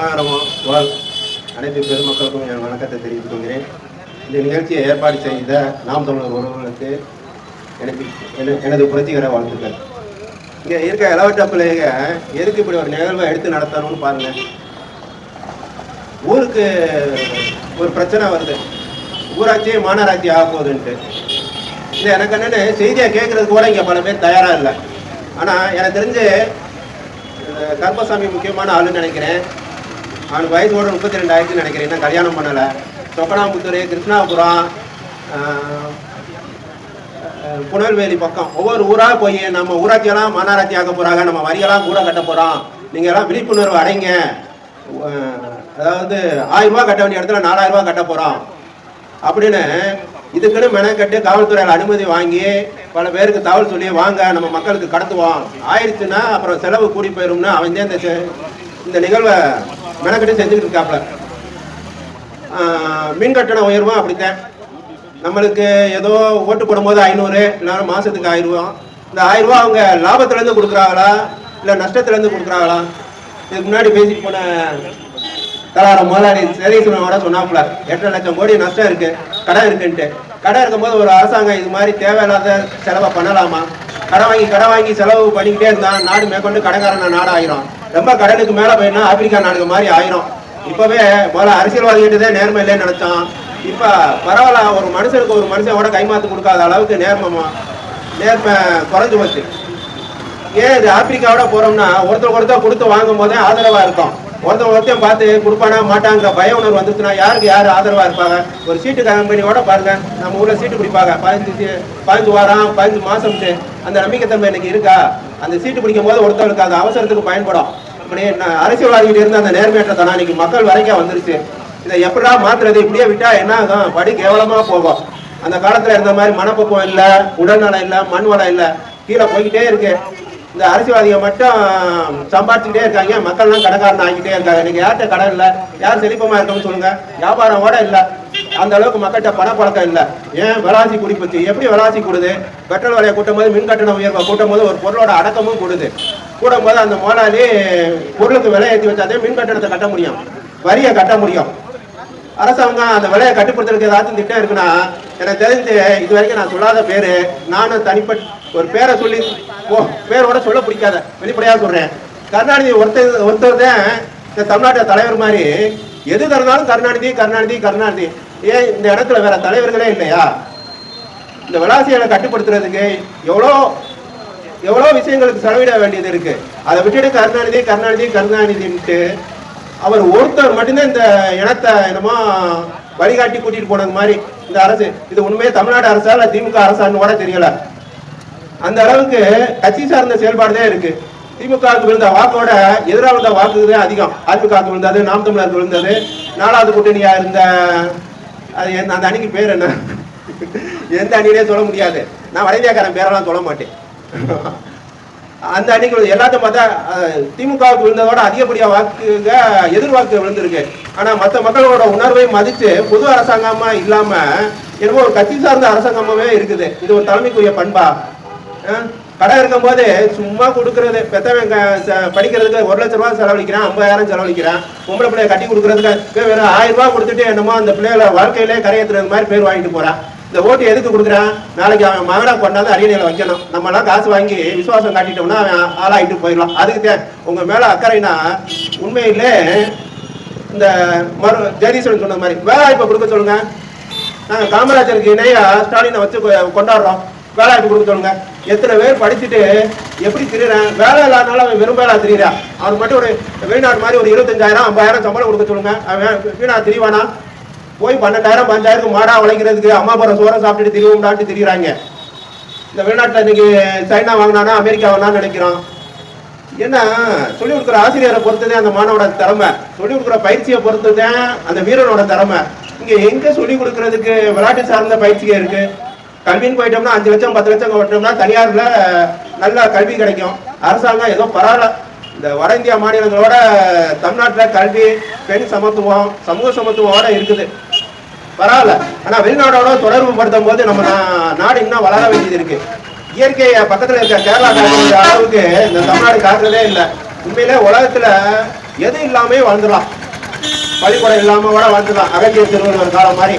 உலகம் வாழ் அனைத்து பெருமக்களுக்கும் என் வணக்கத்தை தெரிவித்துக் கொள்கிறேன். இந்த நிகழ்ச்சியை ஏற்பாடு செய்த நாம் தமிழர் உறவுகளுக்கு எனக்கு என- எனது புரட்சிகர வாழ்த்துக்கள். இங்கே இருக்க இளவட்ட பிள்ளைங்க எதுக்கு இப்படி ஒரு நிகழ்வை எடுத்து நடத்தணும்னு பாருங்க. ஊருக்கு ஒரு பிரச்சனை வருது. ஊராட்சி மாநகராட்சி ஆக போகுதுன்ட்டு. இது எனக்கு என்னென்னு செய்தியை கேட்கறதுக்கு கூட இங்கே பல பேர் தயாராக இல்லை. ஆனால் எனக்கு தெரிஞ்சு கர்மசாமி முக்கியமான ஆளுன்னு நினைக்கிறேன். அவனுக்கு வயது கூட முப்பத்தி ரெண்டாயிரத்துன்னு நினைக்கிறேன். இன்னும் கல்யாணம் பண்ணலை. சொக்கனாம்புத்தூர் கிருஷ்ணாபுரம் புனல்வேலி பக்கம். ஒவ்வொரு ஊராக போய் நம்ம ஊராட்சியெல்லாம் மாநகராட்சி ஆக்க போகிறாங்க நம்ம வரியெல்லாம் கூட கட்ட போகிறோம் நீங்கள் எல்லாம் விழிப்புணர்வு அடைங்க. அதாவது ஆயிரம் கட்ட வேண்டிய இடத்துல நாலாயிரம் ரூபாய் கட்ட போகிறோம் அப்படின்னு இதுக்குன்னு மெனக்கட்டு காவல்துறையில் அனுமதி வாங்கி பல பேருக்கு தகவல் சொல்லி வாங்க நம்ம மக்களுக்கு கடத்துவோம். ஆயிடுச்சுன்னா அப்புறம் செலவு கூடி போயிரும்னு அவன் தான் இந்த இந்த நிகழ்வை மெனக்கெட்டு செஞ்சுக்கிட்டு இருக்காப்புல மின் கட்டண உயர்வும் அப்படித்தான். நம்மளுக்கு ஏதோ ஓட்டு போடும்போது ஐநூறு இல்லைன்னா மாதத்துக்கு ஆயிரம் ரூபா இந்த ஆயிரரூவா அவங்க லாபத்துலேருந்து கொடுக்குறாங்களா? இல்லை நஷ்டத்துலேருந்து கொடுக்குறாங்களா? இதுக்கு முன்னாடி பேசிட்டு போன தலார முதலாளி சேதீஸ்வரனோட சொன்னாப்புல எட்டரை லட்சம் கோடி நஷ்டம் இருக்குது கடை இருக்குன்ட்டு. கடை இருக்கும்போது ஒரு அரசாங்கம் இது மாதிரி தேவையில்லாத செலவை பண்ணலாமா? கடன் வாங்கி கடன் வாங்கி செலவு பண்ணிக்கிட்டே இருந்தால் நாடு மேற்கொண்டு கடைக்காரன நாடு ஆயிரும் ரொம்ப கடனுக்கு மேல போயினா ஆப்பிரிக்கா நாடுக மாதிரி ஆயிரும். இப்பவே முதல்ல அரசியல்வாதிகிட்டதே நேர்மை இல்லைன்னு நினைச்சோம் இப்ப பரவாயில்ல ஒரு மனுஷனுக்கு ஒரு மனுஷனோட கைமாத்து கொடுக்காத அளவுக்கு நேர்மமா நேர்மை குறைஞ்சு போச்சு. ஏன் இது ஆப்பிரிக்காவோட போறோம்னா ஒருத்தர் ஒருத்தர் கொடுத்து வாங்கும் போதே ஆதரவா இருக்கும். ஒருத்தர் ஒருத்தன் பார்த்து கொடுப்பானா மாட்டாங்கிற பய உணர்வு வந்துச்சுன்னா யாருக்கு யார் ஆதரவா இருப்பாங்க? ஒரு சீட்டு கம்பெனியோட பாருங்க நம்ம ஊர்ல சீட்டு பிடிப்பாங்க. பதினஞ்சு பதினஞ்சு வாரம் பதினஞ்சு மாசம்ட்டு அந்த நம்பிக்கை தம்பி எனக்கு இருக்கா? அந்த சீட்டு பிடிக்கும் போது ஒருத்தருக்கு அது அவசரத்துக்கு பயன்படும். இப்படி நான் அரசியல்வாதிகிட்ட அந்த நேர்மையற்ற தனம் இன்னைக்கு மக்கள் வரைக்கும் வந்துருச்சு. இதை எப்படா மாத்துறது? இப்படியே விட்டா என்ன ஆகும்? படி கேவலமா போகும். அந்த காலத்துல இருந்த மாதிரி மனப்பக்குவம் இல்ல உடல்நலம் இல்ல மண் வளம் இல்ல. கீழே போய்கிட்டே இருக்கு. இந்த அரசியல்வாதிக மட்டும் சம்பாதிச்சுக்கிட்டே இருக்காங்க. மக்கள்லாம் கடைக்காரன் ஆகிட்டே இருக்காங்க. இன்னைக்கு யார்கிட்ட கடன் இல்ல? யார் செழிப்பமா இருக்கணும்னு சொல்லுங்க? வியாபாரம் கூட இல்லை. அந்த அளவுக்கு மக்கள்கிட்ட பணப்பழக்கம் இல்லை. ஏன்? வராசி கூடி எப்படி வராசி கூடுது? பெட்ரோல் விலையை கூட்டும் போது மின் கட்டண உயர்வை கூட்டும் போது ஒரு பொருளோட அடக்கமும் கூடுது. கூடும் போது அந்த முதலாளி பொருளுக்கு விலை ஏற்றி வச்சாதே மின் கட்டணத்தை கட்ட முடியும். வரியை கட்ட முடியும். அரசாங்கம் அந்த விலையை கட்டுப்படுத்துறதுக்கு ஏதாச்சும் திட்டம் இருக்குன்னா எனக்கு தெரிஞ்சு இது வரைக்கும் நான் சொல்லாத பேரு நானும் தனிப்பட்ட ஒரு பேரை சொல்லி ஓ பேரோட சொல்ல பிடிக்காத. வெளிப்படையா சொல்றேன். கருணாநிதி ஒருத்தர் ஒருத்தர் தான் இந்த தமிழ்நாட்டு தலைவர் மாதிரி எது தரனாலும் கருணாநிதி கருணாநிதி கருணாநிதி. ஏன் இந்த இடத்துல வேற தலைவர்களே இல்லையா? இந்த விளாசியலை கட்டுப்படுத்துறதுக்கு எவ்வளோ எவ்வளோ விஷயங்களுக்கு செலவிட வேண்டியது இருக்கு. அதை விட்டுட்டு கருணாநிதி கருணாநிதி கருணாநிதின்ட்டு அவர் ஒருத்தர் மட்டும்தான் இந்த இனத்தை என்னமோ வழிகாட்டி கூட்டிட்டு போனது மாதிரி இந்த அரசு. இது உண்மையே தமிழ்நாடு அரசா இல்லை திமுக அரசான்னு கூட தெரியல. அந்த அளவுக்கு கட்சி சார்ந்த செயல்பாடு தான் இருக்கு. திமுகவுக்கு விழுந்த வாக்கோட எதிராக விழுந்த வாக்கு தான் அதிகம். அதிமுகவுக்கு விழுந்தது நாம் தமிழருக்கு விழுந்தது நாலாவது கூட்டணியா இருந்த அது என் அந்த அணிக்கு பேர் என்ன? எந்த அணியிலே சொல்ல முடியாது. நான் வடஇந்தியாக்காரன் பேரெல்லாம் சொல்ல மாட்டேன். அந்த அணிக்கு எல்லாத்தையும் பார்த்தா திமுகவுக்கு விழுந்ததோட அதிகப்படியாக வாக்குங்க எதிர்வாக்கு விழுந்திருக்கு. ஆனால் மற்ற மக்களோட உணர்வை மதித்து பொது அரசாங்கமாக இல்லாமல் என்னமோ ஒரு கட்சி சார்ந்த அரசாங்கமாகவே இருக்குது. இது ஒரு தலைமைக்குரிய பண்பா? கடை இருக்கும் போது சும்மா கொடுக்கறது பெத்தவங்க படிக்கிறதுக்கு ஒரு லட்ச ரூபா செலவழிக்கிறான் ஐம்பதாயிரம் செலவழிக்கிறான். பொம்பளை பிள்ளைய கட்டி கொடுக்கறதுக்கு வெறும் ஆயிரம் ரூபாய் கொடுத்துட்டு என்னமோ அந்த பிள்ளைகளை வாழ்க்கையிலே கரையத்துறது மாதிரி பேர் வாங்கிட்டு போறான். இந்த ஓட்டு எதுக்கு கொடுக்குறான்? நாளைக்கு அவன் மகனா கொண்டாந்து அரியணையில வைக்கணும். நம்ம எல்லாம் காசு வாங்கி விசுவாசம் காட்டிட்டோம்னா அவன் ஆளாயிட்டு போயிடலாம். அதுக்கு தே- உங்க மேல அக்கறைனா உண்மையிலே இந்த மறு ஜெகதீஸ்வரன் சொன்ன மாதிரி வேலைவாய்ப்பை கொடுக்க சொல்லுங்க. நாங்க காமராஜருக்கு இணையா ஸ்டாலினை வச்சு கொண்டாடுறோம். வேலைவாய்ப்பு கொடுக்க எத்தனை பேர் படிச்சுட்டு எப்படி திரியறேன் வேலை இல்லாதனால அவன் வெறும் வேலை திரியிறான் அவனுக்கு மட்டும் ஒரு வெளிநாடு மாதிரி ஒரு இருபத்தஞ்சாயிரம் ஐம்பதாயிரம் சம்பளம் கொடுக்க சொல்லுங்க. அவன் வீணா திரிவானா? போய் பன்னெண்டாயிரம் பஞ்சாயிரம் மாடா உழைக்கிறதுக்கு அம்மா பரம் சோறை சாப்பிட்டுட்டு திரிவும்டான்ட்டு திரியுறாங்க. இந்த வெளிநாட்டில் இன்னைக்கு சைனா வாங்கினானா அமெரிக்கா வாங்கினான்னு நினைக்கிறோம். ஏன்னா சொல்லி கொடுக்குற ஆசிரியரை பொறுத்ததே அந்த மாணவனோட திறமை. சொல்லி கொடுக்குற பயிற்சியை பொறுத்ததான் அந்த வீரனோட திறமை. இங்கே எங்கே சொல்லி கொடுக்கறதுக்கு விளையாட்டு சார்ந்த பயிற்சியே இருக்குது கல்வின்னு போயிட்டோம்னா அஞ்சு லட்சம் பத்து லட்சம் போட்டோம்னா தனியார்ல நல்ல கல்வி கிடைக்கும். அரசாங்கம் ஏதோ பரவாயில்ல. இந்த வட இந்தியா மாநிலங்களோட தமிழ்நாட்டில் கல்வி பெண் சமத்துவம் சமூக சமத்துவோட இருக்குது. பரவாயில்ல. ஆனால் வெளிநாடோட தொடர்பு படுத்தும் போது நம்ம நாடு இன்னும் வளர வேண்டியது இருக்கு. இயற்கையை பக்கத்தில் இருக்க கேரளா காட்டுற அளவுக்கு இந்த தமிழ்நாடு காட்டுறதே இல்லை. உண்மையிலே உலகத்தில் எது இல்லாமே வாழ்ந்துடலாம். பள்ளிக்கூடம் இல்லாமல் கூட வாழ்ந்துடலாம். அகத்திய திருவள்ளுவர் காலம் மாதிரி.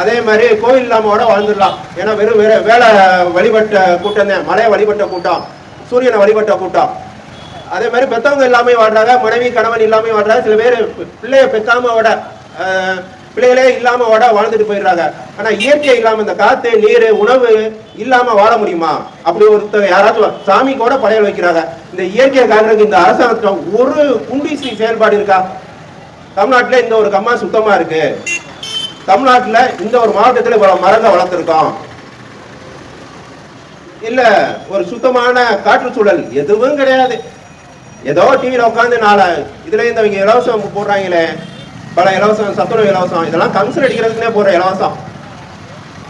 அதே மாதிரி கோயில் இல்லாம கூட வாழ்ந்துடலாம். ஏன்னா வெறும் வேற வேலை வழிபட்ட கூட்டம் தான். மலையை வழிபட்ட கூட்டம் சூரியனை வழிபட்ட கூட்டம். அதே மாதிரி பெத்தவங்க இல்லாமல் வாழ்றாங்க மனைவி கணவன் இல்லாமல் வாழ்றாங்க. சில பேர் பிள்ளைய பெக்காம விட பிள்ளைகளே இல்லாம விட வாழ்ந்துட்டு போயிடுறாங்க. ஆனா இயற்கை இல்லாம இந்த காத்து நீர் உணவு இல்லாம வாழ முடியுமா? அப்படி ஒருத்தர் யாராச்சும் சாமி கூட படையல் வைக்கிறாங்க. இந்த இயற்கையை காக்கிறதுக்கு இந்த அரசாங்கத்துல ஒரு குண்டிசி செயல்பாடு இருக்கா? தமிழ்நாட்டுல இந்த ஒரு கம்மா சுத்தமா இருக்கு. தமிழ்நாட்டில் இந்த ஒரு மாவட்டத்தில் இவ்வளோ மரங்க வளர்த்துருக்கோம். இல்லை ஒரு சுத்தமான காற்றுச்சூழல் எதுவும் கிடையாது. ஏதோ டிவியில் உட்காந்து நாளை இதில் இந்த இவங்க இலவசம் போடுறாங்களே பல இலவசம் சத்துணவு இலவசம் இதெல்லாம் கம்சன் அடிக்கிறதுக்குனே போடுற இலவசம்.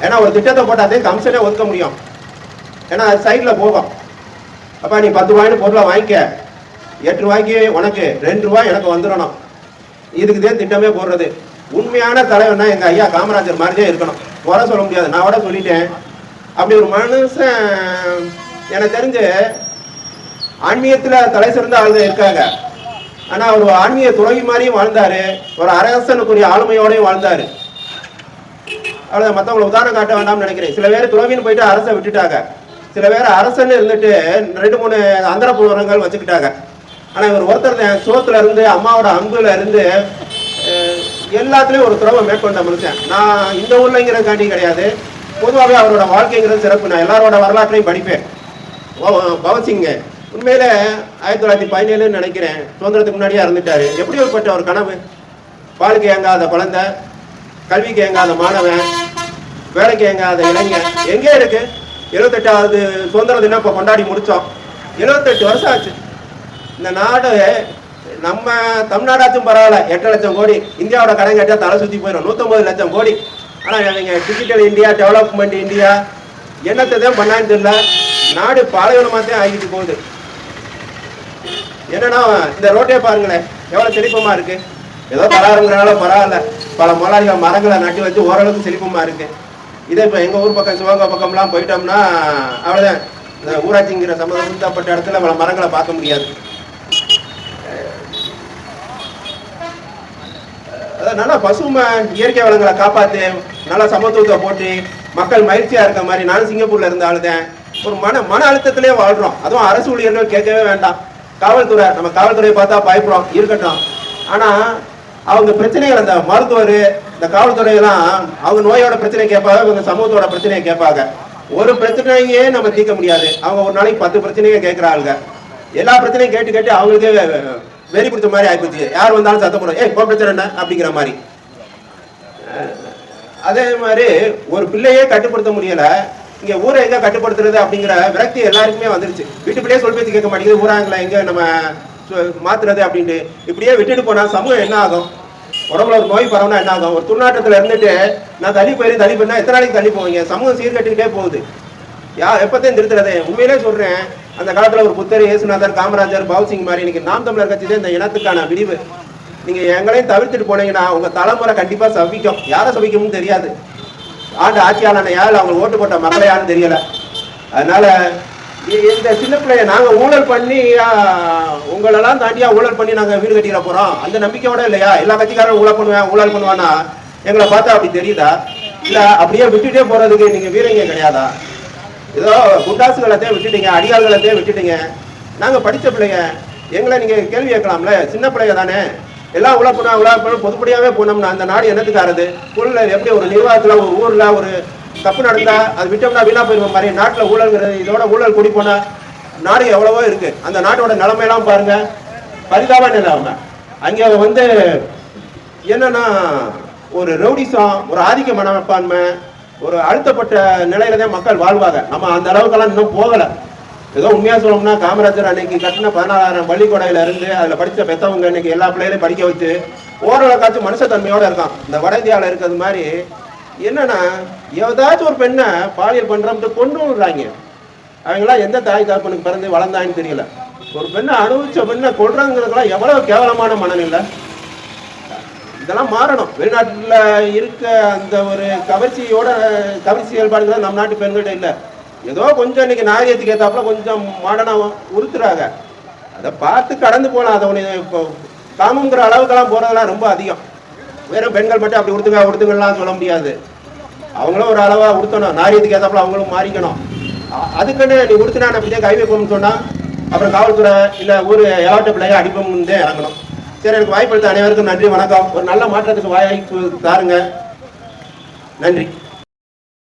ஏன்னா ஒரு திட்டத்தை போட்டாதே கமிஷனே ஒதுக்க முடியும். ஏன்னா அது சைடில் போகும். அப்பா நீ பத்து ரூபாய்னு பொருளை வாங்கிக்க. எட்டு ரூபாய்க்கு உனக்கு ரெண்டு ரூபாய் எனக்கு வந்துடணும். இதுக்கு தான் திட்டமே போடுறது. உண்மையான தலைவன்னா எங்க ஐயா காமராஜர் மாதிரியே இருக்கணும். குறை சொல்ல முடியாது. நான் கூட சொல்லிட்டேன். அப்படி ஒரு மனுஷன் எனக்கு தெரிஞ்சு ஆன்மீகத்துல தலை சிறந்த ஆளுங்க இருக்காங்க. ஆனா அவர் ஒரு ஆன்மீக துறவி மாதிரியும் வாழ்ந்தாரு. ஒரு அரசனுக்குரிய ஆளுமையோடையும் வாழ்ந்தாரு. அவ்வளவு மத்தவங்களை உதாரணம் காட்ட வேண்டாம்னு நினைக்கிறேன். சில பேர் துறவின்னு போயிட்டு அரசை விட்டுட்டாங்க. சில பேர் அரசன் இருந்துட்டு ரெண்டு மூணு அந்தர புலவரங்கள் வச்சுக்கிட்டாங்க. ஆனா இவர் ஒருத்தர் தான். சோத்துல இருந்து அம்மாவோட அன்புல இருந்து எல்லாத்துலேயும் ஒரு துறவை மேற்கொண்ட மனுஷன். நான் இந்த ஊர்லங்கிறதுக்காண்டி கிடையாது. பொதுவாகவே அவரோட வாழ்க்கைங்கிறது சிறப்பு. நான் எல்லாரோட வரலாற்றையும் படிப்பேன். ஓ- பவன்சிங் உண்மையில் ஆயிரத்தி தொள்ளாயிரத்தி பதினேழுன்னு நினைக்கிறேன். சுதந்திரத்துக்கு முன்னாடியே இருந்துட்டாரு எப்படி ஏற்பட்ட ஒரு கனவு? பாலுக்கு ஏங்காத குழந்தை கல்விக்கு ஏங்காத மாணவன் வேலைக்கு ஏங்காத இளைஞன். எங்கே இருக்கு? எழுபத்தெட்டாவது சுதந்திர தினம் இப்போ கொண்டாடி முடித்தோம் எழுபத்தெட்டு வருஷம் ஆச்சு. இந்த நாடு நம்ம தமிழ்நாடாச்சும் பரவாயில்ல எட்டு லட்சம் கோடி. இந்தியாவோட கடன் கேட்டால் தலை சுற்றி போயிடும் நூற்றம்பது லட்சம் கோடி. ஆனால் நீங்கள் டிஜிட்டல் இந்தியா டெவலப்மெண்ட் இந்தியா என்னத்தை தான் பண்ணான்னு தெரியல. நாடு பாலைவனமாக தான் ஆகிட்டு போகுது. என்னன்னா இந்த ரோட்டே பாருங்களேன் எவ்வளவு செழிப்பமா இருக்கு. ஏதோ பராருங்கிறனால பரவாயில்ல. பல முதலாளிகள் மரங்களை நட்டு வச்சு ஓரளவுக்கு செழிப்பமா இருக்கு. இதே இப்போ எங்க ஊர் பக்கம் சிவகங்கை பக்கம்லாம் போயிட்டோம்னா அவ்வளவுதான். இந்த ஊராட்சிங்கிற சம்மந்தப்பட்ட இடத்துல பல மரங்களை பார்க்க முடியாது. அதான் நல்லா பசுமை இயற்கை வளங்களை காப்பாற்று நல்லா சமத்துவத்தை போட்டு மக்கள் மகிழ்ச்சியாக இருக்க மாதிரி நானும் சிங்கப்பூரில் இருந்த ஆளுதேன். ஒரு மன மன அழுத்தத்திலே வாழ்கிறோம் அதுவும் அரசு ஊழியர்கள் கேட்கவே வேண்டாம். காவல்துறை நம்ம காவல்துறையை பார்த்தா பயப்படுறோம் இருக்கட்டும். ஆனால் அவங்க பிரச்சனைகள் அந்த மருத்துவர் இந்த காவல்துறையெல்லாம் அவங்க நோயோட பிரச்சனை கேட்பாங்க இவங்க சமூகத்தோட பிரச்சனையை கேட்பாங்க. ஒரு பிரச்சனையே நம்ம தீர்க்க முடியாது. அவங்க ஒரு நாளைக்கு பத்து பிரச்சனையை கேட்குறாங்க எல்லா பிரச்சனையும் கேட்டு கேட்டு அவங்களுக்கே வெறி பிடிச்ச மாதிரி ஆயிப்போச்சு. யார் வந்தாலும் சத்தம் போடும். ஏ இப்போ பிரச்சனை என்ன அப்படிங்கிற மாதிரி. அதே மாதிரி ஒரு பிள்ளையே கட்டுப்படுத்த முடியல. இங்க ஊரை எங்க கட்டுப்படுத்துறது அப்படிங்கிற விரக்தி எல்லாருக்குமே வந்துருச்சு. வீட்டு பிள்ளையே சொல் பேச்சு கேட்க மாட்டேங்குது. ஊராங்களை எங்க நம்ம சு- மாத்துறது? அப்படின்ட்டு. இப்படியே விட்டுட்டு போனா சமூகம் என்ன ஆகும்? உடம்புல ஒரு நோய் பரவனா என்ன ஆகும்? ஒரு துர்நாற்றத்துல இருந்துட்டு நான் தள்ளி போயிரு தள்ளி போனா எத்தனை நாளைக்கு தள்ளி போவீங்க? சமூகம் சீர்கட்டுக்கிட்டே போகுது. யா எப்பத்தையும் திருத்துறதே? உண்மையிலே சொல்றேன். அந்த காலத்தில் ஒரு புத்தர் இயேசுநாதர் காமராஜர் பவுசிங் மாதிரி இன்னைக்கு நாம் தமிழர் கட்சி இந்த இனத்துக்கான விடிவு நீங்க எங்களையும் தவிர்த்துட்டு போனீங்கன்னா உங்க தலைமுறை கண்டிப்பா சவிக்கும் யாரை சவிக்கும்னு தெரியாது. ஆண்டு ஆட்சியாளனை யாரு அவங்க ஓட்டு போட்ட மக்களையான்னு தெரியல. அதனால இந்த சின்ன பிள்ளைய நாங்க ஊழல் பண்ணி உங்களெல்லாம் தாண்டியா ஊழல் பண்ணி நாங்க வீடு கட்டிட போறோம். அந்த நம்பிக்கையோட இல்லையா? எல்லா கட்சிக்காரரும் ஊழல் பண்ணுவேன் ஊழல் பண்ணுவானா எங்களை பார்த்தா அப்படி தெரியுதா? இல்ல அப்படியே விட்டுட்டே போறதுக்கு நீங்க வீரங்க கிடையாதா? ஏதோ குண்டாசுகளத்தையும் விட்டுட்டீங்க அடியாள்களத்தையும் விட்டுட்டீங்க. நாங்கள் படித்த பிள்ளைங்க எங்களை நீங்கள் கேள்வி கேட்கலாம்ல? சின்ன பிள்ளைங்க தானே. எல்லாம் உள்ள போனால் உள்ள போனா பொதுப்படியாகவே போனோம்னா அந்த நாடு என்னத்துக்காரது? ஊழல எப்படி ஒரு நிர்வாகத்தில் ஒரு ஊரில் ஒரு தப்பு நடந்தால் அது விட்டோம்னா வீணாக போயிருவோம் மாதிரி நாட்டில் ஊழல்ங்கிறது இதோட ஊழல் குடி போனால் நாடு எவ்வளவோ இருக்குது அந்த நாட்டோட நிலைமையெல்லாம் பாருங்கள் பரிதாப நிலைமை அங்கே வந்து என்னன்னா ஒரு ரவுடிசம் ஒரு ஆதிக்க மனப்பான்மை ஒரு அழுத்தப்பட்ட நிலையில தான் மக்கள் வாழ்வாங்க. நம்ம அந்த அளவுக்கெல்லாம் இன்னும் போகல. ஏதோ உண்மையா சொல்லணும்னா காமராஜர் அன்னைக்கு கட்டின பதினாலாயிரம் பள்ளிக்கூடையில இருந்து அதுல படிச்ச பெத்தவங்க இன்னைக்கு எல்லா பிள்ளைகளையும் படிக்க வச்சு ஓரளவுக்காச்சும் மனுஷத்தன்மையோட இருக்கான். இந்த வட இந்தியாவில் இருக்கிறது மாதிரி என்னன்னா ஏதாச்சும் ஒரு பெண்ணை பாலியல் பண்றோம்ட்டு கொண்டு விடுறாங்க அவங்களாம் எந்த தாய் தாப்பனுக்கு பிறந்து வளர்ந்தாங்கன்னு தெரியல. ஒரு பெண்ணை அனுபவிச்ச பெண்ணை கொள்றாங்கிறதுலாம் எவ்வளவு கேவலமான மனநிலை. இதெல்லாம் மாறணும். வெளிநாட்டில் இருக்க அந்த ஒரு கவர்ச்சியோட கவர்ச்சி செயல்பாடுகள் நம்ம நாட்டு பெண்கள்ட்ட இல்லை. ஏதோ கொஞ்சம் இன்னைக்கு நாகரிகத்துக்கு ஏற்றாப்புல கொஞ்சம் மாடனாக உறுத்துறாங்க. அதை பார்த்து கடந்து போகலாம் அதை ஒன்று இப்போ காமங்கிற அளவுக்கெல்லாம் போகிறதெல்லாம் ரொம்ப அதிகம். வெறும் பெண்கள் மட்டும் அப்படி உடுத்துங்க உடுத்துங்கலாம் சொல்ல முடியாது. அவங்களும் ஒரு அளவாக உடுத்தணும் நாரியத்துக்கு ஏற்றாப்புல அவங்களும் மாறிக்கணும். அதுக்குன்னு நீ உடுத்தினா அப்படியே கை வைப்போம்னு சொன்னா அப்புறம் காவல்துறை இல்லை ஊர் எலாட்ட பிள்ளைய அடிப்போம்னு இறங்கணும். சரி எனக்கு வாய்ப்பு அளித்த அனைவருக்கும் நன்றி வணக்கம். ஒரு நல்ல மாற்றத்துக்கு வாய்ப்பு தாருங்க. நன்றி.